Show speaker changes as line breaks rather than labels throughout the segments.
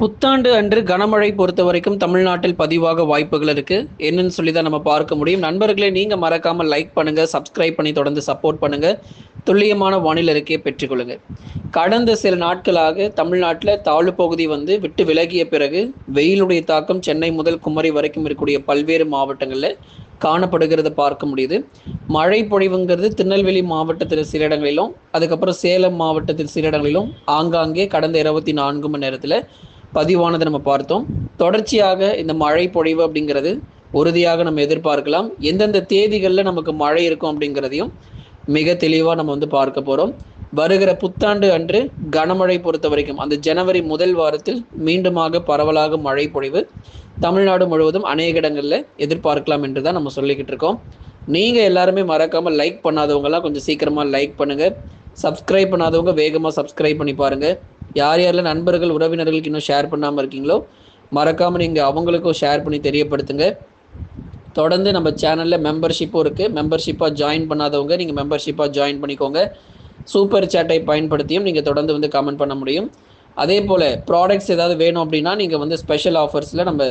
புத்தாண்டு அன்று கனமழை பொறுத்த வரைக்கும் தமிழ்நாட்டில் பதிவாக வாய்ப்புகள் இருக்கு. என்னன்னு சொல்லி தான் நம்ம பார்க்க முடியும். நண்பர்களே நீங்க மறக்காம லைக் பண்ணுங்க சப்ஸ்கிரைப் பண்ணி தொடர்ந்து சப்போர்ட் பண்ணுங்க. துல்லியமான வானிலை அறிக்கையை பெற்றுக்கொள்ளுங்க கடந்த சில நாட்களாக தமிழ்நாட்டில் தாழ்வு பகுதி வந்து விட்டு விலகிய பிறகு வெயிலுடைய தாக்கம் சென்னை முதல் குமரி வரைக்கும் இருக்கக்கூடிய பல்வேறு மாவட்டங்களில் காணப்படுகிறத பார்க்க முடியுது. மழை பொழிவுங்கிறது திருநெல்வேலி மாவட்டத்தில் சில இடங்களிலும் அதுக்கப்புறம் சேலம் மாவட்டத்தில் சில இடங்களிலும் ஆங்காங்கே கடந்த இருபத்தி நான்கு மணி நேரத்தில் பதிவானதை நம்ம பார்த்தோம். தொடர்ச்சியாக இந்த மழை பொழிவு அப்படிங்கிறது உறுதியாக நம்ம எதிர்பார்க்கலாம். எந்தெந்த தேதிகளில் நமக்கு மழை இருக்கும் அப்படிங்கிறதையும் மிக தெளிவாக நம்ம வந்து பார்க்க போகிறோம் வருகிற புத்தாண்டு அன்று கனமழை பொறுத்த வரைக்கும் அந்த ஜனவரி முதல் வாரத்தில் மீண்டுமாக பரவலாக மழை பொழிவு தமிழ்நாடு முழுவதும் அநேக இடங்களில் எதிர்பார்க்கலாம் என்று தான் நம்ம சொல்லிக்கிட்டு இருக்கோம். நீங்கள் எல்லாருமே மறக்காமல் லைக் பண்ணாதவங்கலாம் கொஞ்சம் சீக்கிரமாக லைக் பண்ணுங்கள் சப்ஸ்கிரைப் பண்ணாதவங்க வேகமாக சப்ஸ்கிரைப் பண்ணி பாருங்கள் யார் யாரில் நண்பர்கள் உறவினர்களுக்கு இன்னும் ஷேர் பண்ணாமல் இருக்கீங்களோ மறக்காமல் நீங்கள் அவங்களுக்கும் ஷேர் பண்ணி தெரியப்படுத்துங்க. தொடர்ந்து நம்ம சேனலில் மெம்பர்ஷிப்பும் இருக்குது மெம்பர்ஷிப்பாக ஜாயின் பண்ணாதவங்க நீங்கள் மெம்பர்ஷிப்பாக ஜாயின் பண்ணிக்கோங்க. சூப்பர் சேட்டை பயன்படுத்தியும் நீங்கள் தொடர்ந்து வந்து கமெண்ட் பண்ண முடியும். அதே போல் ப்ராடக்ட்ஸ் ஏதாவது வேணும் அப்படின்னா நீங்கள் வந்து ஸ்பெஷல் ஆஃபர்ஸில் நம்ம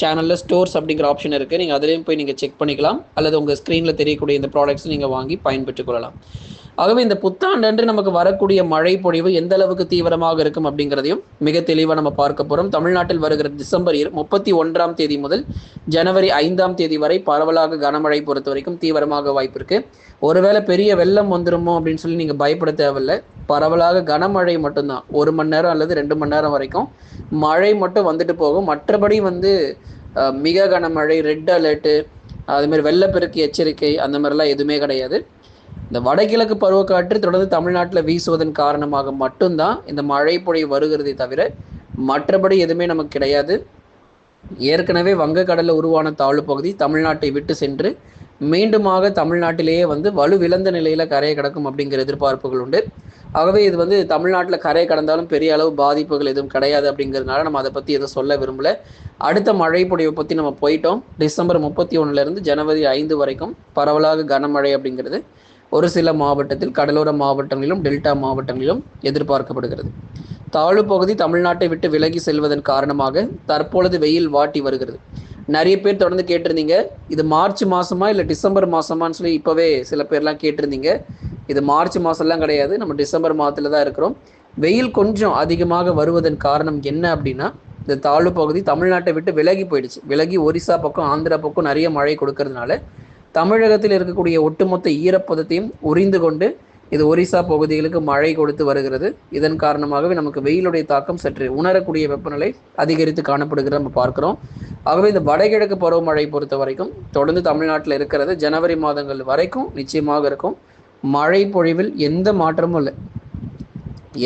சேனலில் ஸ்டோர்ஸ் அப்படிங்கிற ஆப்ஷன் இருக்குது நீங்கள் அதுலேயும் போய் நீங்கள் செக் பண்ணிக்கலாம். அல்லது உங்கள் ஸ்க்ரீனில் தெரியக்கூடிய இந்த ப்ராடக்ட்ஸ் நீங்கள் வாங்கி பயன்பெற்றுக் கொள்ளலாம். ஆகவே இந்த புத்தாண்டன்று நமக்கு வரக்கூடிய மழை பொழிவு எந்த அளவுக்கு தீவிரமாக இருக்கும் அப்படிங்கிறதையும் மிக தெளிவாக நம்ம பார்க்க போகிறோம் தமிழ்நாட்டில் வருகிற டிசம்பர் முப்பத்தி ஒன்றாம் தேதி முதல் ஜனவரி ஐந்தாம் தேதி வரை பரவலாக கனமழை பொறுத்த வரைக்கும் தீவிரமாக வாய்ப்பு இருக்கு. ஒருவேளை பெரிய வெள்ளம் வந்துருமோ அப்படின்னு சொல்லி நீங்கள் பயப்பட தேவையில்லை. பரவலாக கனமழை மட்டும்தான். ஒரு மணி நேரம் அல்லது ரெண்டு மணி நேரம் வரைக்கும் மழை மட்டும் வந்துட்டு போகும். மற்றபடி வந்து மிக கனமழை ரெட் அலர்ட்டு அதுமாதிரி வெள்ளப்பெருக்கு எச்சரிக்கை அந்த மாதிரிலாம் எதுவுமே கிடையாது. இந்த வடகிழக்கு பருவக்காற்று தொடர்ந்து தமிழ்நாட்டில் வீசுவதன் காரணமாக மட்டும்தான் இந்த மழை பொழிவு வருகிறதே தவிர மற்றபடி எதுவுமே நமக்கு கிடையாது. ஏற்கனவே வங்கக்கடலில் உருவான தாழ்வு பகுதி தமிழ்நாட்டை விட்டு சென்று மீண்டுமாக தமிழ்நாட்டிலேயே வந்து வலுவிழந்த நிலையில் கரையை கிடக்கும் அப்படிங்கிற எதிர்பார்ப்புகள் உண்டு. ஆகவே இது வந்து தமிழ்நாட்டில் கரை கடந்தாலும் பெரிய அளவு பாதிப்புகள் எதுவும் கிடையாது அப்படிங்கிறதுனால நம்ம அதை பற்றி எதுவும் சொல்ல விரும்பல. அடுத்த மழை பொழிவை பற்றி நம்ம போயிட்டோம். டிசம்பர் முப்பத்தி ஒன்றுலேருந்து ஜனவரி ஐந்து வரைக்கும் பரவலாக கனமழை அப்படிங்கிறது. ஒரு சில மாவட்டத்தில் கடலோர மாவட்டங்களிலும் டெல்டா மாவட்டங்களிலும் எதிர்பார்க்கப்படுகிறது. தாழ்வு பகுதி தமிழ்நாட்டை விட்டு விலகி செல்வதன் காரணமாக தற்பொழுது வெயில் வாட்டி வருகிறது. நிறைய பேர் தொடர்ந்து கேட்டிருந்தீங்க இது மார்ச் மாசமா இல்லை டிசம்பர் மாசமான்னு சொல்லி இப்போவே சில பேர்லாம் கேட்டிருந்தீங்க. இது மார்ச் மாசம்லாம் கிடையாது நம்ம டிசம்பர் மாதத்துல தான் இருக்கிறோம். வெயில் கொஞ்சம் அதிகமாக வருவதன் காரணம் என்ன அப்படின்னா இந்த தாழ்வு பகுதி தமிழ்நாட்டை விட்டு விலகி போயிடுச்சு. விலகி ஒரிசா பக்கம் ஆந்திரா பக்கம் நிறைய மழை கொடுக்கறதுனால தமிழகத்தில் இருக்கக்கூடிய ஒட்டுமொத்த ஈரப்பதத்தையும் உறிந்து கொண்டு இது ஒரிசா பகுதிகளுக்கு மழை கொடுத்து வருகிறது. இதன் காரணமாகவே நமக்கு வெயிலுடைய தாக்கம் சற்று உணரக்கூடிய வெப்பநிலை அதிகரித்து காணப்படுகிறது நம்ம பார்க்கிறோம். ஆகவே இந்த வடகிழக்கு பருவமழை பொறுத்த வரைக்கும் தொடர்ந்து தமிழ்நாட்டில் இருக்கிறது. ஜனவரி மாதங்கள் வரைக்கும் நிச்சயமாக இருக்கும். மழை பொழிவில் எந்த மாற்றமும் இல்லை.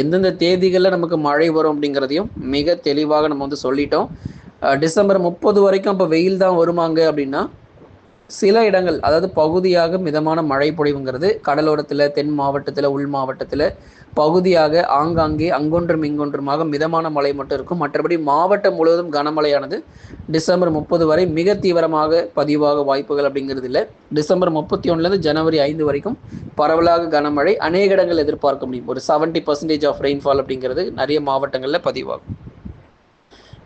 எந்தெந்த தேதிகளில் நமக்கு மழை வரும் அப்படிங்கிறதையும் மிக தெளிவாக நம்ம வந்து சொல்லிட்டோம். டிசம்பர் முப்பது வரைக்கும் அப்போ வெயில் தான் வருமாங்க அப்படின்னா சில இடங்கள் அதாவது பகுதியாக மிதமான மழை பொழிவுங்கிறது கடலோரத்தில் தென் மாவட்டத்தில் உள் மாவட்டத்தில் பகுதியாக ஆங்காங்கே அங்கொன்றும் இங்கொன்றுமாக மிதமான மழை மட்டும் இருக்கும். மற்றபடி மாவட்டம் முழுவதும் கனமழையானது. டிசம்பர் முப்பது வரை மிக தீவிரமாக பதிவாக வாய்ப்புகள் அப்படிங்கிறது இல்லை. டிசம்பர் முப்பத்தி ஒன்றுலேருந்து ஜனவரி ஐந்து வரைக்கும் பரவலாக கனமழை அநேக இடங்கள் எதிர்பார்க்க முடியும். ஒரு செவன்ட்டி பர்சன்டேஜ் ஆஃப் ரெயின்ஃபால் அப்படிங்கிறது நிறைய மாவட்டங்களில் பதிவாகும்.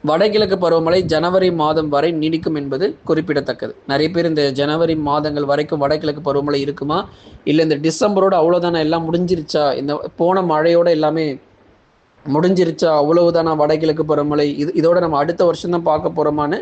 வடகிழக்கு பருவமழை ஜனவரி மாதம் வரை நீடிக்கும் என்பது குறிப்பிடத்தக்கது. நிறைய பேர் இந்த ஜனவரி மாதங்கள் வரைக்கும் வடகிழக்கு பருவமழை இருக்குமா? இல்லை இந்த டிசம்பரோட அவ்வளோதானே எல்லாம் முடிஞ்சிருச்சா? இந்த போன மழையோட எல்லாமே முடிஞ்சிருச்சா? அவ்வளவுதானா வடகிழக்கு பருவமழை? இது இதோட நம்ம அடுத்த வருஷம் தான் பார்க்க போகிறோமான்னு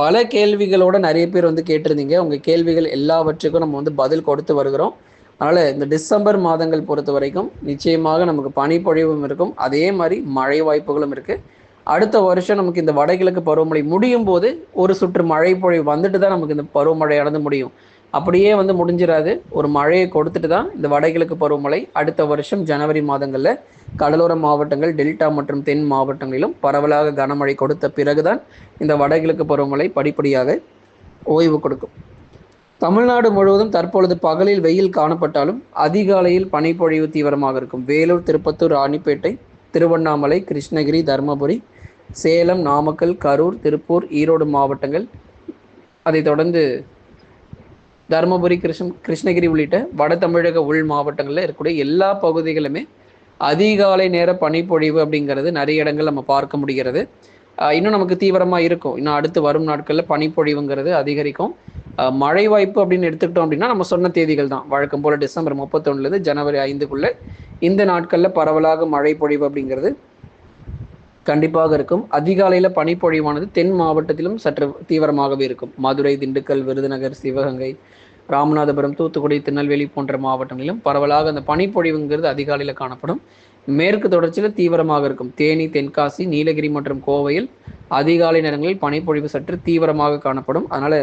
பல கேள்விகளோட நிறைய பேர் வந்து கேட்டிருந்தீங்க. உங்கள் கேள்விகள் எல்லாவற்றுக்கும் நம்ம வந்து பதில் கொடுத்து வருகிறோம். அதனால் இந்த டிசம்பர் மாதங்கள் பொறுத்த வரைக்கும் நிச்சயமாக நமக்கு பனிப்பொழிவும் இருக்கும். அதே மாதிரி மழை வாய்ப்புகளும் இருக்குது அடுத்த வருஷம் நமக்கு இந்த வடகிழக்கு பருவமழை முடியும் போது ஒரு சுற்று மழை பொழிவு வந்துட்டு தான் நமக்கு இந்த பருவமழையானது முடியும். அப்படியே வந்து முடிஞ்சிடாது ஒரு மழையை கொடுத்துட்டு தான் இந்த வடகிழக்கு பருவமழை அடுத்த வருஷம் ஜனவரி மாதங்களில் கடலோர மாவட்டங்கள் டெல்டா மற்றும் தென் மாவட்டங்களிலும் பரவலாக கனமழை கொடுத்த பிறகுதான் இந்த வடகிழக்கு பருவமழை படிப்படியாக ஓய்வு கொடுக்கும். தமிழ்நாடு முழுவதும் தற்பொழுது பகலில் வெயில் காணப்பட்டாலும் அதிகாலையில் பனிப்பொழிவு தீவிரமாக இருக்கும். வேலூர் திருப்பத்தூர் ராணிப்பேட்டை திருவண்ணாமலை கிருஷ்ணகிரி தருமபுரி சேலம் நாமக்கல் கரூர் திருப்பூர் ஈரோடு மாவட்டங்கள். அதைத் தொடர்ந்து தருமபுரி கிருஷ்ண கிருஷ்ணகிரி உள்ளிட்ட வட தமிழக உள் மாவட்டங்களில் இருக்கக்கூடிய எல்லா பகுதிகளுமே அதிகாலை நேர பனிப்பொழிவு அப்படிங்கிறது நிறைய இடங்கள் நம்ம பார்க்க முடிகிறது. இன்னும் நமக்கு தீவிரமாக இருக்கும். இன்னும் அடுத்து வரும் நாட்களில் பனிப்பொழிவுங்கிறது அதிகரிக்கும். மழை வாய்ப்பு அப்படின்னு எடுத்துக்கிட்டோம் அப்படின்னா நம்ம சொன்ன தேதிகள் தான். வழக்கம் போல் டிசம்பர் முப்பத்தொன்னுலேருந்து ஜனவரி ஐந்துக்குள்ளே இந்த நாட்களில் பரவலாக மழை பொழிவு அப்படிங்கிறது கண்டிப்பாக இருக்கும். அதிகாலையில் பனிப்பொழிவானது தென் மாவட்டத்திலும் சற்று தீவிரமாகவே இருக்கும். மதுரை திண்டுக்கல் விருதுநகர் சிவகங்கை ராமநாதபுரம் தூத்துக்குடி திருநெல்வேலி போன்ற மாவட்டங்களிலும் பரவலாக அந்த பனிப்பொழிவுங்கிறது அதிகாலையில் காணப்படும். மேற்கு தொடர்ச்சியில் தீவிரமாக இருக்கும். தேனி தென்காசி நீலகிரி மற்றும் கோவையில் அதிகாலை நேரங்களில் பனிப்பொழிவு சற்று தீவிரமாக காணப்படும். அதனால்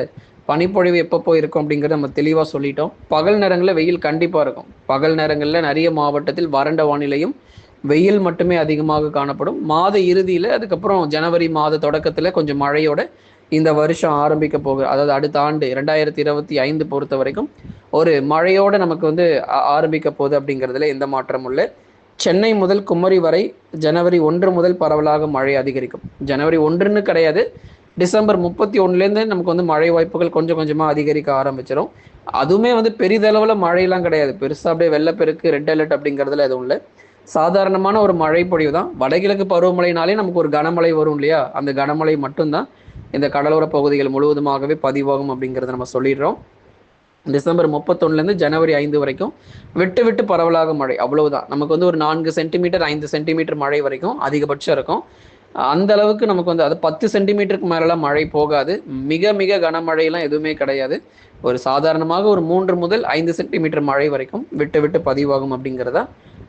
பனிப்பொழிவு எப்பப்போ இருக்கும் அப்படிங்கிறத நம்ம தெளிவாக சொல்லிட்டோம். பகல் நேரங்களில் வெயில் கண்டிப்பாக இருக்கும். பகல் நேரங்களில் நிறைய மாவட்டத்தில் வறண்ட வானிலையும் வெயில் மட்டுமே அதிகமாக காணப்படும். மாத இறுதியில் அதுக்கப்புறம் ஜனவரி மாத தொடக்கத்தில் கொஞ்சம் மழையோட இந்த வருஷம் ஆரம்பிக்க போகுது. அதாவது அடுத்த ஆண்டு ரெண்டாயிரத்தி இருபத்தி ஐந்து பொறுத்த வரைக்கும் ஒரு மழையோட நமக்கு வந்து ஆரம்பிக்க போகுது அப்படிங்கிறதுல எந்த மாற்றமும் இல்லை. சென்னை முதல் குமரி வரை ஜனவரி ஒன்று முதல் பரவலாக மழை அதிகரிக்கும். ஜனவரி ஒன்றுன்னு கிடையாது. டிசம்பர் முப்பத்தி ஒன்றுலேருந்து நமக்கு வந்து மழை வாய்ப்புகள் கொஞ்சம் கொஞ்சமாக அதிகரிக்க ஆரம்பிச்சிடும் அதுவுமே வந்து பெரிதளவில் மழையெல்லாம் கிடையாது. பெருசாக அப்படியே வெள்ளப்பெருக்கு ரெட் அலர்ட் அப்படிங்கிறதுல எதுவும் இல்லை. சாதாரணமான ஒரு மழை பொழிவு தான். வடகிழக்கு பருவமழைனாலே நமக்கு ஒரு கனமழை வரும் இல்லையா? அந்த கனமழை மட்டும்தான். இந்த கடலோர பகுதிகள் முழுவதுமாகவே பதிவாகும் அப்படிங்கிறத நம்ம சொல்லிடுறோம். டிசம்பர் முப்பத்தொன்னுலேருந்து ஜனவரி ஐந்து வரைக்கும் விட்டு விட்டு பரவலாக மழை. அவ்வளவுதான். நமக்கு வந்து ஒரு நான்கு சென்டிமீட்டர் ஐந்து சென்டிமீட்டர் மழை வரைக்கும் அதிகபட்சம் இருக்கும். அந்த அளவுக்கு நமக்கு வந்து அது பத்து சென்டிமீட்டருக்கு மேலெல்லாம் மழை போகாது. மிக மிக கனமழையெல்லாம் எதுவுமே கிடையாது. ஒரு சாதாரணமாக ஒரு மூன்று முதல் ஐந்து சென்டிமீட்டர் மழை வரைக்கும் விட்டு விட்டு பதிவாகும் அப்படிங்கிறதா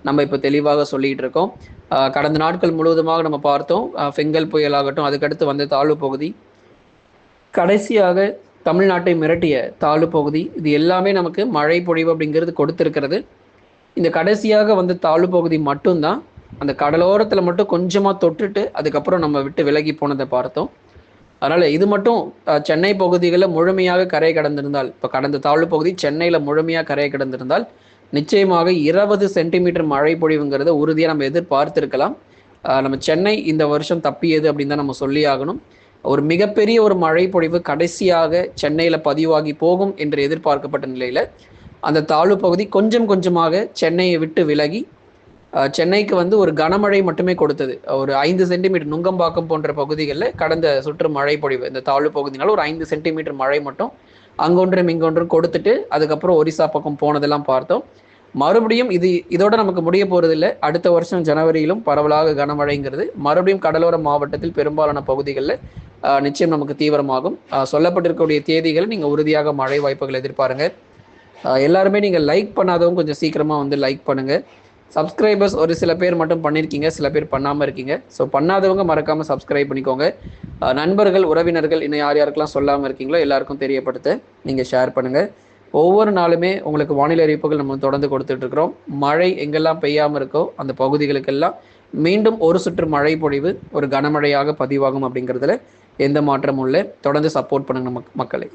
நம்ம இப்போ தெளிவாக சொல்லிட்டு இருக்கோம். கடந்த நாட்கள் முழுவதுமாக நம்ம பார்த்தோம். ஃபெங்கல் புயல் ஆகட்டும் அதுக்கடுத்து வந்த தாழ்வு பகுதி. கடைசியாக தமிழ்நாட்டை மிரட்டிய தாழ்வு பகுதி. இது எல்லாமே நமக்கு மழை பொழிவு அப்படிங்கிறது கொடுத்துருக்கிறது. இந்த கடைசியாக வந்த தாழ்வு பகுதி மட்டும்தான். அந்த கடலோரத்தில் மட்டும் கொஞ்சமாக தொட்டுட்டு அதுக்கப்புறம் நம்ம விட்டு விலகி போனதை பார்த்தோம். அதனால் இது மட்டும் சென்னை பகுதிகளில் முழுமையாக கரை கடந்திருந்தால் இப்போ கடந்த தாழ்வு பகுதி சென்னையில் முழுமையாக கரை கடந்திருந்தால் நிச்சயமாக இருபது சென்டிமீட்டர் மழை பொழிவுங்கிறத உறுதியாக நம்ம எதிர்பார்த்திருக்கலாம். நம்ம சென்னை இந்த வருஷம் தப்பியது அப்படின்னு தான் நம்ம சொல்லி ஆகணும். ஒரு மிகப்பெரிய ஒரு மழை பொழிவு கடைசியாக சென்னையில் பதிவாகி போகும் என்று எதிர்பார்க்கப்பட்ட நிலையில் அந்த தாழ்வு பகுதி கொஞ்சம் கொஞ்சமாக சென்னையை விட்டு விலகி சென்னைக்கு வந்து ஒரு கனமழை மட்டுமே கொடுத்தது. ஒரு ஐந்து சென்டிமீட்டர் நுங்கம்பாக்கம் போன்ற பகுதிகளில் கடந்த சுற்று மழை பொழிவு. இந்த தாழ்வு பகுதினால ஒரு ஐந்து சென்டிமீட்டர் மழை மட்டும் அங்கொன்றும் இங்கொன்றும் கொடுத்துட்டு அதுக்கப்புறம் ஒரிசா பக்கம் போனதெல்லாம் பார்த்தோம். மறுபடியும் இது இதோட நமக்கு முடிய போறது இல்லை அடுத்த வருஷம் ஜனவரியிலும் பரவலாக கனமழைங்கிறது. மறுபடியும் கடலோர மாவட்டத்தில் பெரும்பாலான பகுதிகளில் நிச்சயம் நமக்கு தீவிரமாகும். சொல்லப்பட்டிருக்கக்கூடிய தேதிகளை நீங்கள் உறுதியாக மழை வாய்ப்புகள் எதிர்பாருங்க. எல்லாருமே நீங்கள் லைக் பண்ணாதவங்க கொஞ்சம் சீக்கிரமாக வந்து லைக் பண்ணுங்கள் சப்ஸ்கிரைபர்ஸ் ஒரு சில பேர் மட்டும் பண்ணியிருக்கீங்க சில பேர் பண்ணாமல் இருக்கீங்க. ஸோ பண்ணாதவங்க மறக்காமல் சப்ஸ்கிரைப் பண்ணிக்கோங்க. நண்பர்கள் உறவினர்கள் இன்னும் யார் யாருக்கெல்லாம் சொல்லாமல் இருக்கீங்களோ எல்லாருக்கும் தெரியப்படுத்த. நீங்கள் ஷேர் பண்ணுங்கள் ஒவ்வொரு நாளுமே உங்களுக்கு வானிலை அறிவிப்புகள் நம்ம தொடர்ந்து கொடுத்துட்ருக்குறோம் மழை எங்கெல்லாம் பெய்யாமல் இருக்கோ அந்த பகுதிகளுக்கெல்லாம் மீண்டும் ஒரு சுற்று மழை பொழிவு ஒரு கனமழையாக பதிவாகும் அப்படிங்கிறதுல எந்த மாற்றமும் இல்லை. தொடர்ந்து சப்போர்ட் பண்ணுங்க மக்களை.